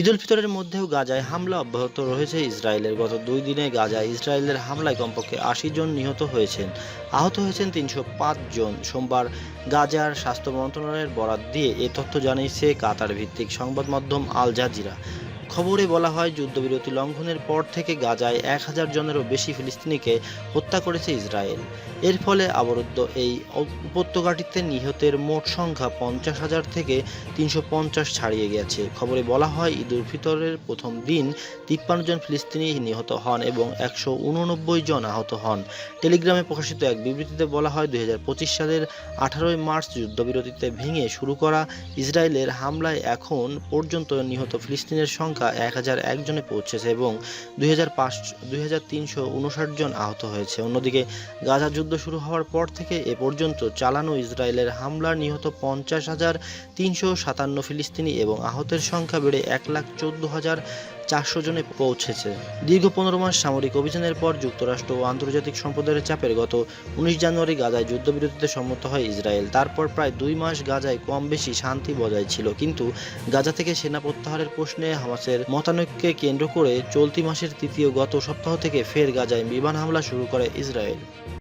ঈদ উল ফিতরের মধ্যেও গাজায় হামলা অব্যাহত রয়েছে ইসরায়েলের। গত দুই দিনে গাজায় ইসরায়েলের হামলায় কমপক্ষে আশি জন নিহত হয়েছেন। আহত হয়েছেন তিনশো পাঁচ জন। সোমবার গাজার স্বাস্থ্য মন্ত্রণালয়ের বরাত দিয়ে এ তথ্য জানিয়েছে কাতার ভিত্তিক সংবাদ মাধ্যম আল জাজিরা। খবরে বলা হয়, যুদ্ধবিরতি লঙ্ঘনের পর থেকে গাজায় এক হাজার জনেরও বেশি ফিলিস্তিনিকে হত্যা করেছে ইসরায়েল। এর ফলে অবরুদ্ধ এই উপত্যকাটিতে নিহতের মোট সংখ্যা পঞ্চাশ হাজার থেকে তিনশো পঞ্চাশ ছাড়িয়ে গেছে। খবরে বলা হয় ঈদ উল ফিতরের প্রথম দিন তিপ্পান্ন জন ফিলিস্তিনি নিহত হন এবং একশো উননব্বই জন আহত হন। টেলিগ্রামে প্রকাশিত এক বিবৃতিতে বলা হয় দু হাজার পঁচিশ সালের আঠারোই মার্চ যুদ্ধবিরতিতে ভেঙে শুরু করা ইসরায়েলের হামলায় এখন পর্যন্ত নিহত ফিলিস্তিনের সংখ্যা এক হাজার একজনে পৌঁছেছে এবং দুই হাজার হাজার তিনশো উনষাট জন আহত হয়েছে। অন্যদিকে গাজা যুদ্ধ শুরু হওয়ার পর থেকে এ পর্যন্ত চালানো ইসরায়েলের হামলার নিহত পঞ্চাশ হাজার তিনশো সাতান্ন ফিলিস্তিনি এবং আহতের সংখ্যা বেড়ে এক লাখ চোদ্দ হাজার চারশো জনে পৌঁছেছে। দীর্ঘ পনেরো মাস সামরিক অভিযানের পর যুক্তরাষ্ট্র ও আন্তর্জাতিক সম্প্রদায়ের চাপের গত উনিশ জানুয়ারি গাজায় যুদ্ধবিরতিতে সম্মত হয় ইসরায়েল। তারপর প্রায় দুই মাস গাজায় কম বেশি শান্তি বজায় ছিল। কিন্তু গাজা থেকে সেনা প্রত্যাহারের প্রশ্নে হামাসের মতানৈক্যকে কেন্দ্র করে চলতি মাসের তৃতীয় গত সপ্তাহ থেকে ফের গাজায় বিমান হামলা শুরু করে ইসরায়েল।